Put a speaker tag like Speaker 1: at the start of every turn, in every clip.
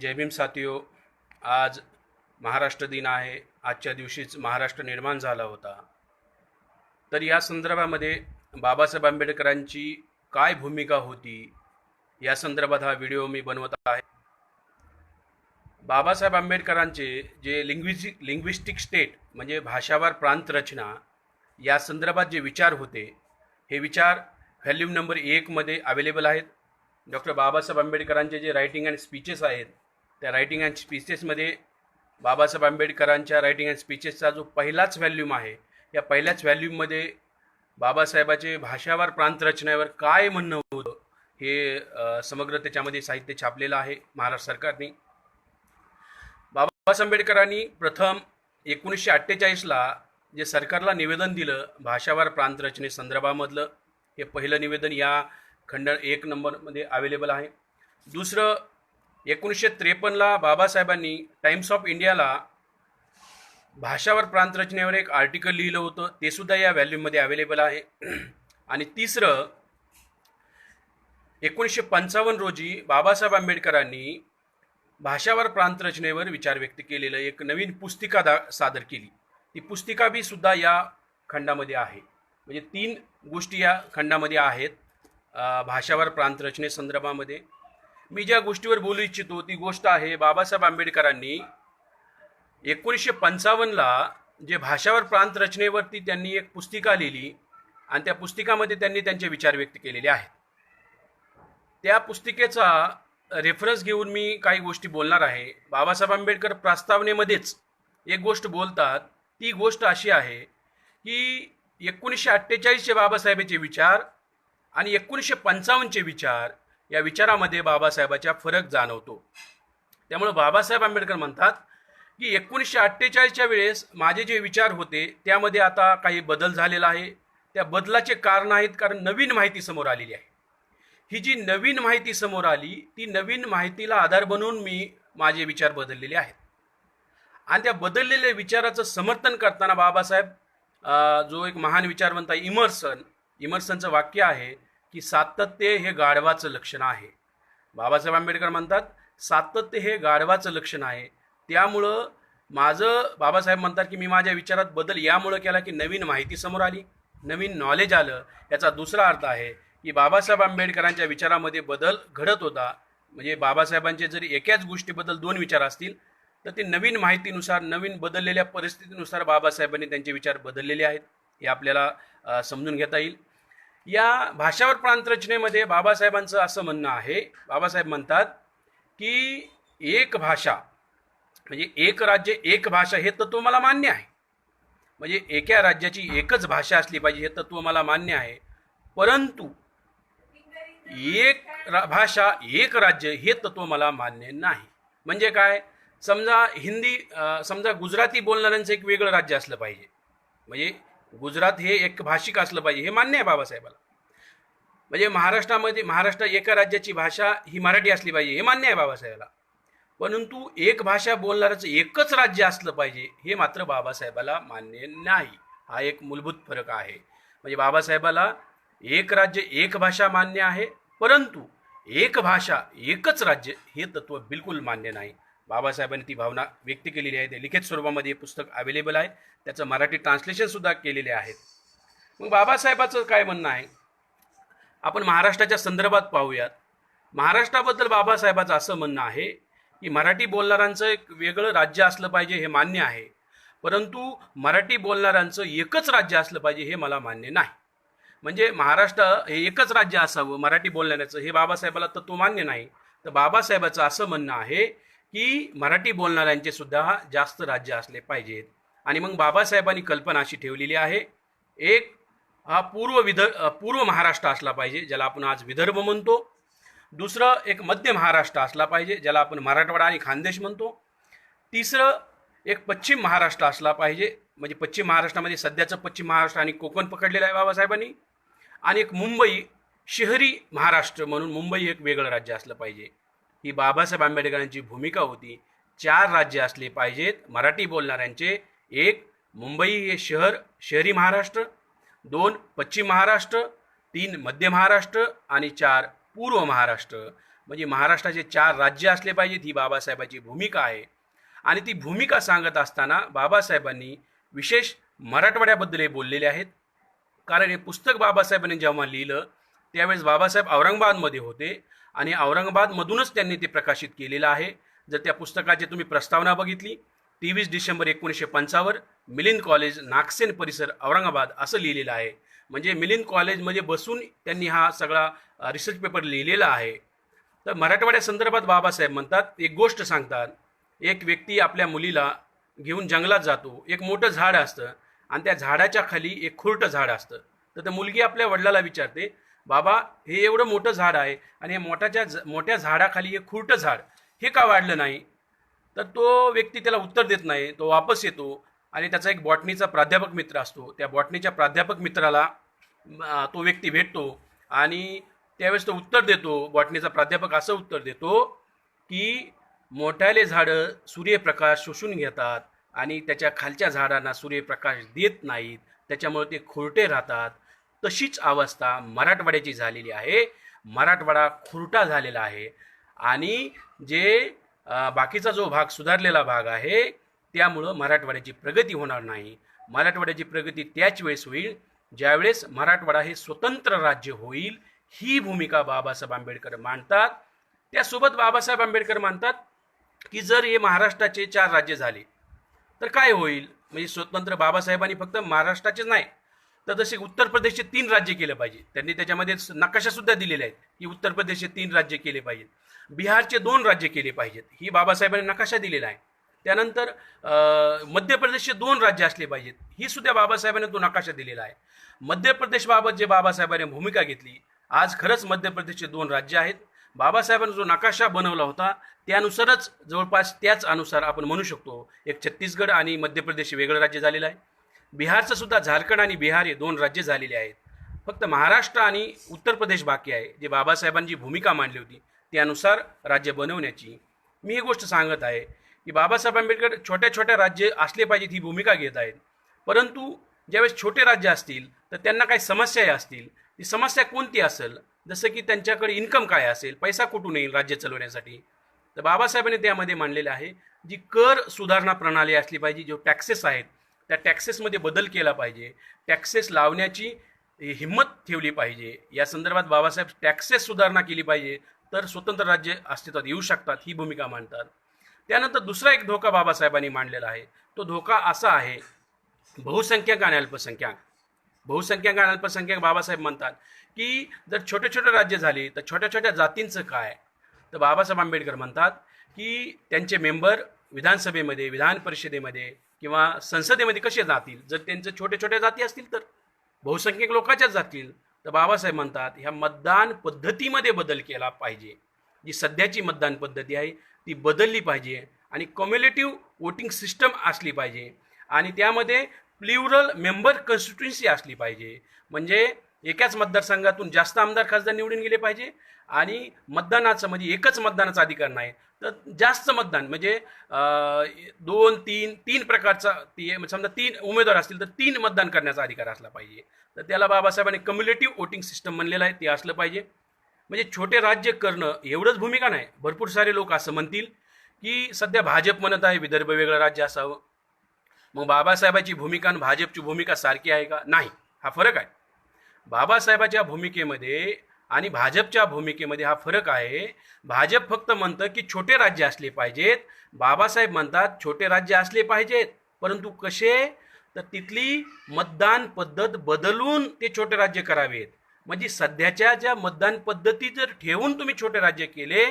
Speaker 1: जय भीम साथियो आज महाराष्ट्र दिन आहे. आजच्या दिवशीच महाराष्ट्र निर्माण झाला होता. तर या संदर्भामध्ये बाबासाहेब आंबेडकरांची काय भूमिका होती? या संदर्भात हा व्हिडिओ मी बनवत आहे. बाबासाहेब आंबेडकरांचे जे लिंग्विस्टिक लिंग्विस्टिक स्टेट म्हणजे भाषावार प्रांत रचना या संदर्भात जे विचार होते हे विचार व्हॅल्यूम नंबर एकमध्ये अवेलेबल आहेत. डॉक्टर बाबासाहेब आंबेडकरांचे जे रायटिंग अँड स्पीचेस आहेत त्या रायटिंग अँड स्पीचेसमध्ये बाबासाहेब आंबेडकरांच्या रायटिंग अँड स्पीचेसचा जो पहिलाच व्हॅल्यूम आहे या पहिल्याच व्हॅल्यूममध्ये बाबासाहेबाचे भाषावार प्रांतरचनेवर काय म्हणणं होतं हे समग्र त्याच्यामध्ये साहित्य छापलेलं आहे महाराष्ट्र सरकारने. बाबासाहेब आंबेडकरांनी प्रथम एकोणीसशे अठ्ठेचाळीसला जे सरकारला निवेदन दिलं भाषावार प्रांतरचने संदर्भामधलं हे पहिलं निवेदन या खंड एक नंबरमध्ये अवेलेबल आहे. दुसरं एकोणीसशे त्रेपन्नला बाबासाहेबांनी टाइम्स ऑफ इंडियाला भाषावर प्रांत रचनेवर एक आर्टिकल लिहिलं होतं. ते सुद्धा या व्हॅल्यूमध्ये अवेलेबल आहे. आणि तिसरं एकोणीसशे पंचावन्न रोजी बाबासाहेब आंबेडकरांनी भाषावर प्रांत रचनेवर विचार व्यक्त केलेलं एक नवीन पुस्तिका दा सादर केली. ती पुस्तिका बी सुद्धा या खंडामध्ये आहे. म्हणजे तीन गोष्टी या खंडामध्ये आहेत भाषावर प्रांत रचने संदर्भामध्ये. मी ज्या गोष्टीवर बोलू इच्छितो ती गोष्ट आहे बाबासाहेब आंबेडकरांनी एकोणीसशे पंचावन्नला जे भाषावर प्रांत रचनेवरती त्यांनी एक पुस्तिका लिहिली आणि त्या पुस्तिकामध्ये त्यांनी त्यांचे विचार व्यक्त केलेले आहेत. त्या पुस्तिकेचा रेफरन्स घेऊन मी काही गोष्टी बोलणार आहे. बाबासाहेब आंबेडकर प्रस्तावनेमध्येच एक गोष्ट बोलतात. ती गोष्ट अशी आहे की एकोणीसशे अठ्ठेचाळीसचे बाबासाहेबांचे विचार आणि एकोणीसशे पंचावन्नचे विचार या विचारामध्ये बाबासाहेबाच्या फरक जाणवतो. त्यामुळे बाबासाहेब आंबेडकर म्हणतात की एकोणीसशे अठ्ठेचाळीसच्या वेळेस माझे जे विचार होते त्यामध्ये आता काही बदल झालेला आहे. त्या बदलाचे कारण आहेत कारण नवीन माहिती समोर आलेली आहे. ही जी नवीन माहिती समोर आली ती नवीन माहितीला आधार बनवून मी माझे विचार बदललेले आहेत. आणि त्या बदललेल्या विचाराचं समर्थन करताना बाबासाहेब जो एक महान विचारवंत इमर्सन इमर्सनचं वाक्य आहे की सातत्य हे गाढवाचं लक्षण आहे. बाबासाहेब आंबेडकर म्हणतात सातत्य हे गाढवाचं लक्षण आहे. त्यामुळं माझं बाबासाहेब म्हणतात की मी माझ्या विचारात बदल यामुळं केला की नवीन माहिती समोर आली नवीन नॉलेज आलं. याचा दुसरा अर्थ आहे की बाबासाहेब आंबेडकरांच्या विचारामध्ये बदल घडत होता. म्हणजे बाबासाहेबांचे जरी एकाच गोष्टीबद्दल दोन विचार असतील तर ते नवीन माहितीनुसार नवीन बदललेल्या परिस्थितीनुसार बाबासाहेबांनी त्यांचे विचार बदललेले आहेत. हे आपल्याला समजून घेता येईल. या भाषावर प्रांत रचनेमध्ये बाबासाहेबांचं असं म्हणणं आहे. बाबासाहेब म्हणतात की एक भाषा म्हणजे एक राज्य एक भाषा हे तत्व मला मान्य आहे. म्हणजे एका राज्याची एकच भाषा असली पाहिजे हे तत्व मला मान्य आहे. परंतु एक रा भाषा एक राज्य हे तत्व मला मान्य नाही. म्हणजे काय? समजा हिंदी समजा गुजराती बोलणाऱ्यांचं एक वेगळं राज्य असलं पाहिजे. म्हणजे गुजरात हे एक भाषिक असलं पाहिजे हे मान्य आहे बाबासाहेबाला. म्हणजे महाराष्ट्रामध्ये महाराष्ट्र एका राज्याची भाषा ही मराठी असली पाहिजे हे मान्य आहे बाबासाहेबाला. परंतु एक भाषा बोलणाऱ्याचं एकच राज्य असलं पाहिजे हे मात्र बाबासाहेबाला मान्य नाही. हा एक मूलभूत फरक आहे. म्हणजे बाबासाहेबाला एक राज्य एक भाषा मान्य आहे परंतु एक भाषा एकच राज्य हे तत्व बिलकुल मान्य नाही. बाबासाहेबांनी ती भावना व्यक्त केलेली आहे. ते लिखित स्वरूपामध्ये हे पुस्तक अवेलेबल आहे. त्याचं मराठी ट्रान्सलेशनसुद्धा केलेले आहेत. मग बाबासाहेबाचं काय म्हणणं आहे? आपण महाराष्ट्राच्या संदर्भात पाहूयात. महाराष्ट्राबद्दल बाबासाहेबाचं असं म्हणणं आहे की मराठी बोलणाऱ्यांचं एक वेगळं राज्य असलं पाहिजे हे मान्य आहे. परंतु मराठी बोलणाऱ्यांचं एकच राज्य असलं पाहिजे हे मला मान्य नाही. म्हणजे महाराष्ट्र हे एकच राज्य असावं मराठी बोलणाऱ्याचं हे बाबासाहेबाला तत्व मान्य नाही. तर बाबासाहेबाचं असं म्हणणं आहे की मराठी बोलणाऱ्यांचे सुद्धा जास्त राज्य असले पाहिजेत. आणि मग बाबासाहेबांनी कल्पना अशी ठेवलेली आहे एक हा पूर्व विद पूर्व महाराष्ट्र असला पाहिजे ज्याला आपण आज विदर्भ म्हणतो. दुसरं एक मध्य महाराष्ट्र असला पाहिजे ज्याला आपण मराठवाडा आणि खानदेश म्हणतो. तिसरं एक पश्चिम महाराष्ट्र असला पाहिजे म्हणजे पश्चिम महाराष्ट्रामध्ये सध्याचं पश्चिम महाराष्ट्र आणि कोकण पकडलेलं आहे बाबासाहेबांनी. आणि एक मुंबई शहरी महाराष्ट्र म्हणून मुंबई एक वेगळं राज्य असलं पाहिजे. ही बाबासाहेब आंबेडकरांची भूमिका होती. चार राज्य असले पाहिजेत. मराठी बोलणाऱ्यांचे एक मुंबई हे शहर शहरी महाराष्ट्र. दोन पश्चिम महाराष्ट्र. तीन मध्य महाराष्ट्र. आणि चार पूर्व महाराष्ट्र. म्हणजे महाराष्ट्राचे चार राज्य असले पाहिजेत ही बाबासाहेबांची भूमिका आहे. आणि ती भूमिका सांगत असताना बाबासाहेबांनी विशेष मराठवाड्याबद्दल बोललेले आहेत. कारण हे पुस्तक बाबासाहेबांनी जेव्हा लिहिलं त्यावेळेस बाबासाहेब औरंगाबादमध्ये होते. आणि औरंगाबादमधूनच त्यांनी ते प्रकाशित केलेलं आहे. जर त्या पुस्तकाची तुम्ही प्रस्तावना बघितली तेवीस डिसेंबर एकोणीसशे पंचावन्न मिलिंद कॉलेज नागसेन परिसर औरंगाबाद असं लिहिलेलं आहे. म्हणजे मिलिंद कॉलेजमध्ये बसून त्यांनी हा सगळा रिसर्च पेपर लिहिलेला आहे. तर मराठवाड्या संदर्भात बाबासाहेब म्हणतात एक गोष्ट सांगतात एक व्यक्ती आपल्या मुलीला घेऊन जंगलात जातो एक मोठं झाड असतं आणि त्या झाडाच्या खाली एक खुरटं झाड असतं. तर त्या मुलगी आपल्या वडिलाला विचारते बाबा हे एवढं मोठं झाड आहे आणि हे मोठ्याच्या मोठ्या झाडाखाली हे खुरटं झाड हे का वाढलं नाही? तर तो व्यक्ती त्याला उत्तर देत नाही तो वापस येतो आणि त्याचा एक बॉटनीचा प्राध्यापक मित्र असतो. त्या बॉटनीच्या प्राध्यापक मित्राला तो व्यक्ती भेटतो आणि त्यावेळेस तो उत्तर देतो बॉटनीचा प्राध्यापक असं उत्तर देतो की मोठ्याले झाडं सूर्यप्रकाश शोषून घेतात आणि त्याच्या खालच्या झाडांना सूर्यप्रकाश देत नाहीत त्याच्यामुळे ते खुरटे राहतात तशीच अवस्था मराठवाड्याची झालेली आहे. मराठवाडा खुरटा झालेला आहे. आणि जे बाकीचा जो भाग सुधारलेला भाग आहे त्यामुळं मराठवाड्याची प्रगती होणार नाही. मराठवाड्याची प्रगती त्याच वेळेस होईल ज्यावेळेस मराठवाडा हे स्वतंत्र राज्य होईल ही भूमिका बाबासाहेब आंबेडकर मांडतात. त्यासोबत बाबासाहेब आंबेडकर मानतात की जर हे महाराष्ट्राचे चार राज्य झाले तर काय होईल? म्हणजे स्वतंत्र बाबासाहेबांनी फक्त महाराष्ट्राचेच नाही तर जसे उत्तर प्रदेशचे तीन राज्य केले पाहिजे. त्यांनी त्याच्यामध्ये नकाशासुद्धा दिलेल्या आहेत. की उत्तर प्रदेशचे तीन राज्य केले पाहिजेत. बिहारचे दोन राज्य केले पाहिजेत. ही बाबासाहेबांनी नकाशा दिलेला आहे. त्यानंतर मध्य प्रदेशचे दोन राज्य असले पाहिजेत. ही सुद्धा बाबासाहेबांनी तो नकाशा दिलेला आहे. मध्य प्रदेशबाबत जे बाबासाहेबांनी भूमिका घेतली आज खरंच मध्य प्रदेशचे दोन राज्य आहेत. बाबासाहेबांनी जो नकाशा बनवला होता त्यानुसारच जवळपास त्याच अनुसार आपण म्हणू शकतो एक छत्तीसगड आणि मध्य प्रदेश वेगळं राज्य झालेलं आहे. बिहारचं सुद्धा झारखंड आणि बिहार हे दोन राज्य झालेले आहेत. फक्त महाराष्ट्र आणि उत्तर प्रदेश बाकी आहे. जे बाबासाहेबांची भूमिका मांडली होती त्यानुसार राज्य बनवण्याची मी ही गोष्ट सांगत आहे की बाबासाहेब आंबेडकर छोट्या छोट्या राज्य असले पाहिजेत ही भूमिका घेत आहेत. परंतु ज्यावेळेस छोटे राज्य असतील तर त्यांना काही समस्याही असतील. ती समस्या कोणती असेल? जसं की त्यांच्याकडे इन्कम काय असेल? पैसा कुठून येईल राज्य चालवण्यासाठी? तर बाबासाहेबांनी त्यामध्ये मांडलेलं आहे जी कर सुधारणा प्रणाली असली पाहिजे जो टॅक्सेस आहेत त्या टॅक्सेसमध्ये बदल केला पाहिजे. टॅक्सेस लावण्याची हिंमत ठेवली पाहिजे. या संदर्भात बाबासाहेब टॅक्सेस सुधारणा केली पाहिजे तर स्वतंत्र राज्य अस्तित्वात येऊ शकतात ही भूमिका मांडतात. त्यानंतर दुसरा एक धोका बाबासाहेबांनी मांडलेला आहे. तो धोका असा आहे बहुसंख्याक आणि अल्पसंख्याक. बहुसंख्याक आणि अल्पसंख्याक बाबासाहेब म्हणतात की जर छोटे छोटे राज्य झाले तर छोट्या छोट्या जातींचं काय? तर बाबासाहेब आंबेडकर म्हणतात की त्यांचे मेंबर विधानसभेमध्ये विधान परिषदेमध्ये किंवा संसदेमध्ये कसे जातील? जर त्यांचं छोट्या छोट्या जाती असतील तर? बहुसंख्यक लोकांच्याच जातील? तर बाबासाहेब म्हणतात ह्या मतदान पद्धतीमध्ये बदल केला पाहिजे. जी सध्याची मतदान पद्धती आहे ती बदलली पाहिजे आणि कम्युलेटिव्ह वोटिंग सिस्टम असली पाहिजे. आणि त्यामध्ये प्ल्युरल मेंबर कन्स्टिट्युन्सी असली पाहिजे. म्हणजे एकाच मतदारसंघातून जास्त आमदार खासदार निवडून गेले पाहिजे. आणि मतदानाचं म्हणजे एकच मतदानाचा अधिकार नाही तर जास्त मतदान म्हणजे दोन तीन तीन प्रकारचा ती म्हणजे समजा तीन उमेदवार असतील तर तीन मतदान करण्याचा अधिकार असला पाहिजे. तर त्याला बाबासाहेबांनी कम्युलेटिव्ह वोटिंग सिस्टम म्हणलेलं आहे ते असलं पाहिजे. म्हणजे छोटे राज्य करणं एवढंच भूमिका नाही. भरपूर सारे लोक असं म्हणतील की सध्या भाजप म्हणत आहे विदर्भ वेगळं राज्य असावं. मग बाबासाहेबाची भूमिका आणि भाजपची भूमिका सारखी आहे का? नाही. हा फरक आहे. बाबासाहेबाच्या भूमिकेमध्ये आणि भाजपच्या भूमिकेमध्ये हा फरक आहे. भाजप फक्त म्हणतं की छोटे राज्य असले पाहिजेत. बाबासाहेब म्हणतात छोटे राज्य असले पाहिजेत. परंतु कसे? तर तिथली मतदान पद्धत बदलून ते छोटे राज्य करावेत. म्हणजे सध्याच्या ज्या मतदान पद्धती जर ठेवून तुम्ही छोटे राज्य केले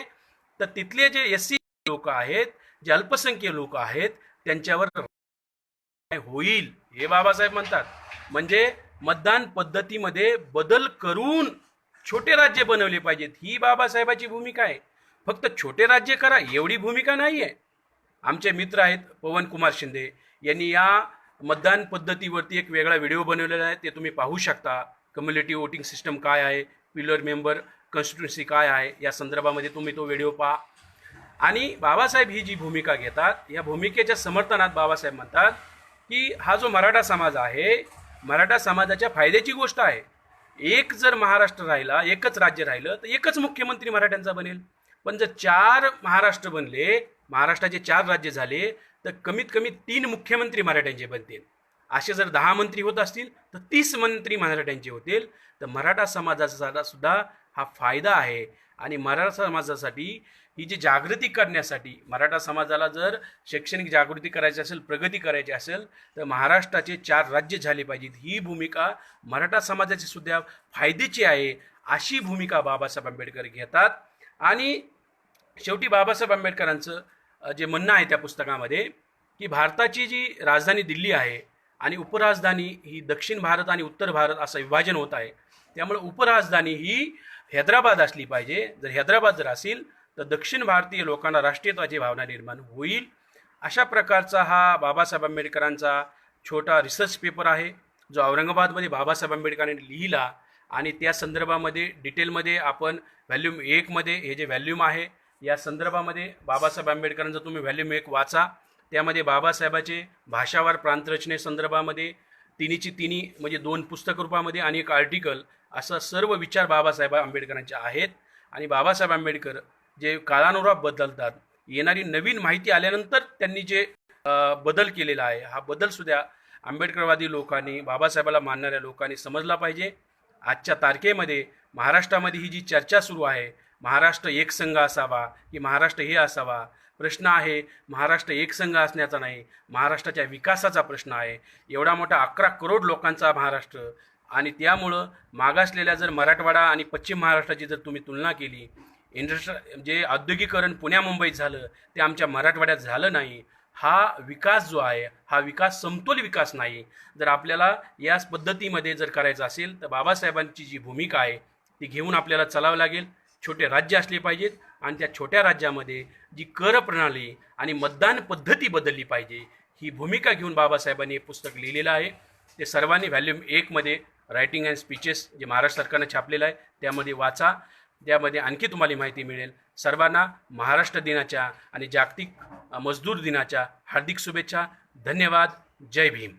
Speaker 1: तर तिथले जे एस सी लोक आहेत जे अल्पसंख्य लोक आहेत त्यांच्यावर काय होईल? हे बाबासाहेब म्हणतात. म्हणजे मतदान पद्धतीमध्ये बदल करून छोटे राज्य बनवले पाहिजेत. ही बाबासाहेबाची भूमिका आहे. फक्त छोटे राज्य करा एवढी भूमिका नाही आहे आमचे मित्र आहेत पवन कुमार शिंदे. यांनी या मतदान पद्धतीवरती एक वेगळा व्हिडिओ बनवलेला आहे. ते तुम्ही पाहू शकता. कम्युनिटी वोटिंग सिस्टम काय आहे? पिलर मेंबर कॉन्स्टिट्युन्सी काय आहे? या संदर्भामध्ये तुम्ही तो व्हिडिओ पहा. आणि बाबासाहेब ही जी भूमिका घेतात या भूमिकेच्या समर्थनात बाबासाहेब म्हणतात की हा जो मराठा समाज आहे मराठा समाजाच्या फायद्याची गोष्ट आहे. एक जर महाराष्ट्र राहिला एकच राज्य राहिलं तर एकच मुख्यमंत्री मराठ्यांचा बनेल. पण जर चार महाराष्ट्र बनले महाराष्ट्राचे चार राज्य झाले तर कमीत कमी तीन मुख्यमंत्री मराठ्यांचे बनतील. असे जर दहा मंत्री होत असतील तर तीस मंत्री मराठ्यांचे होतील. तर मराठा समाजाचा सुद्धा हा फायदा आहे. आणि मराठा समाजासाठी ही जी जागृती करण्यासाठी मराठा समाजाला जर शैक्षणिक जागृती करायची असेल प्रगती करायची असेल तर महाराष्ट्राचे चार राज्य झाले पाहिजेत. ही भूमिका मराठा समाजाची सुद्धा फायद्याची आहे अशी भूमिका बाबासाहेब आंबेडकर घेतात. आणि शेवटी बाबासाहेब आंबेडकरांचं जे म्हणणं आहे त्या पुस्तकामध्ये की भारताची जी राजधानी दिल्ली आहे आणि उपराजधानी ही दक्षिण भारत आणि उत्तर भारत असं विभाजन होत आहे त्यामुळे उपराजधानी ही हैदराबाद असली पाहिजे. जर हैदराबाद जर असेल तर दक्षिण भारतीय लोकांना राष्ट्रीयत्वाची भावना निर्माण होईल. अशा प्रकारचा हा बाबासाहेब आंबेडकरांचा छोटा रिसर्च पेपर आहे जो औरंगाबादमध्ये बाबासाहेब आंबेडकरांनी लिहिला आणि त्या संदर्भामध्ये डिटेलमध्ये आपण व्हॅल्यूम एकमध्ये हे जे व्हॅल्यूम आहे या संदर्भामध्ये बाबासाहेब आंबेडकरांचं तुम्ही व्हॅल्यूम एक वाचा त्यामध्ये बाबासाहेबाचे भाषावार प्रांतरचने संदर्भामध्ये तिन्हीची तिन्ही म्हणजे दोन पुस्तक रूपामध्ये आणि एक आर्टिकल असं सर्व विचार बाबासाहेब आंबेडकरांचे आहेत. आणि बाबासाहेब आंबेडकर जे काळानुरूप बदलतात येणारी नवीन माहिती आल्यानंतर त्यांनी जे बदल केलेला आहे हा बदल सुद्धा आंबेडकरवादी लोकांनी बाबासाहेबाला मानणाऱ्या लोकांनी समजला पाहिजे. आजच्या तारखेमध्ये महाराष्ट्रामध्ये ही जी चर्चा सुरू आहे महाराष्ट्र एकसंघ असावा की महाराष्ट्र हे असावा प्रश्न आहे महाराष्ट्र एकसंघ असण्याचा नाही महाराष्ट्राच्या विकासाचा प्रश्न आहे. एवढा मोठा अकरा करोड लोकांचा महाराष्ट्र आणि त्यामुळं मागासलेल्या जर मराठवाडा आणि पश्चिम महाराष्ट्राची जर तुम्ही तुलना केली इंडस्ट्र जे औद्योगिकरण पुण्या मुंबईत झालं ते आमच्या मराठवाड्यात झालं नाही. हा विकास जो आहे हा विकास समतोल विकास नाही. जर आपल्याला याच पद्धतीमध्ये जर करायचं असेल तर बाबासाहेबांची जी भूमिका आहे ती घेऊन आपल्याला चालावं लागेल. छोटे राज्य असले पाहिजेत आणि त्या छोट्या राज्यामध्ये जी कर प्रणाली आणि मतदान पद्धती बदलली पाहिजे ही भूमिका घेऊन बाबासाहेबांनी हे पुस्तक लिहिलेलं आहे. ते सर्वांनी व्हॅल्यूम एकमध्ये रायटिंग अँड स्पीचेस जे महाराष्ट्र सरकारनं छापलेलं आहे त्यामध्ये वाचा. त्यामध्ये आणखी तुम्हाला माहिती मिळेल. सर्वांना महाराष्ट्र दिनाच्या आणि जागतिक मजदूर दिनाच्या हार्दिक शुभेच्छा. धन्यवाद. जय भीम.